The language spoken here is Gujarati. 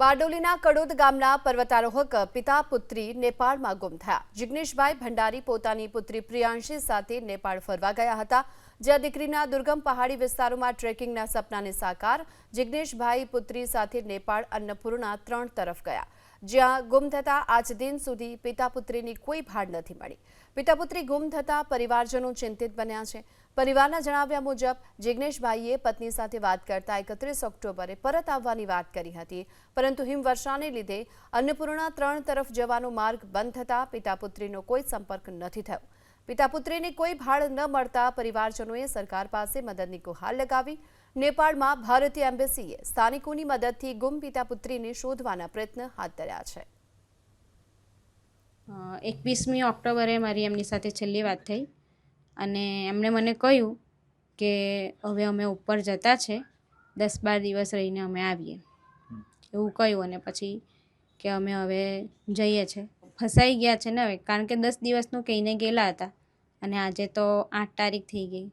બારડોલીના કડોદ ગામના પર્વતારોહક પિતા પુત્રી નેપાળમાં ગુમ થયા. જિગ્નેશભાઈ ભંડારી પોતાની પુત્રી પ્રિયાંશી સાથે નેપાળ ફરવા ગયા હતા. જ્યાં દીકરીના દુર્ગમ પહાડી વિસ્તારોમાં ટ્રેકિંગના સપનાને સાકાર, જિગ્નેશભાઈ પુત્રી સાથે નેપાળ અન્નપૂર્ણા ત્રણ તરફ ગયા, જ્યાં ગુમ થતા આજ દિન સુધી પિતા પુત્રીની કોઈ ભાડ નથી મળી. પિતા પુત્રી ગુમ થતા પરિવારજનો ચિંતિત બન્યા છે. પરિવારના જણાવ્યા મુજબ, જિગ્નેશભાઈએ પત્ની સાથે વાત કરતા એકત્રીસ ઓક્ટોબરે પરત આવવાની વાત કરી હતી, પરંતુ હિમવર્ષાને લીધે અન્નપૂર્ણા ત્રણ તરફ જવાનો માર્ગ બંધ થતા પિતા પુત્રીનો કોઈ સંપર્ક નથી થયો. પિતા પુત્રીને કોઈ ભાડ ન મળતા પરિવારજનોએ સરકાર પાસે મદદની ગુહાર લગાવી. નેપાળમાં ભારતીય એમ્બેસીએ સ્થાનિકોની મદદથી ગુમ પિતા પુત્રીને શોધવાના પ્રયત્ન હાથ ધર્યા છે. એકવીસમી ઓક્ટોબરે મારી એમની સાથે છેલ્લી વાત થઈ અને એમણે મને કહ્યું કે હવે અમે ઉપર જતા છે દસ બાર દિવસ રહીને અમે આવીએ. એવું કહ્યું અને પછી કે અમે હવે જઈએ છે. ફસાઈ ગયા છે ને હવે. કારણ કે દસ દિવસનું કહીને ગયેલા હતા. અને આજે તો આઠ તારીખ થઈ ગઈ.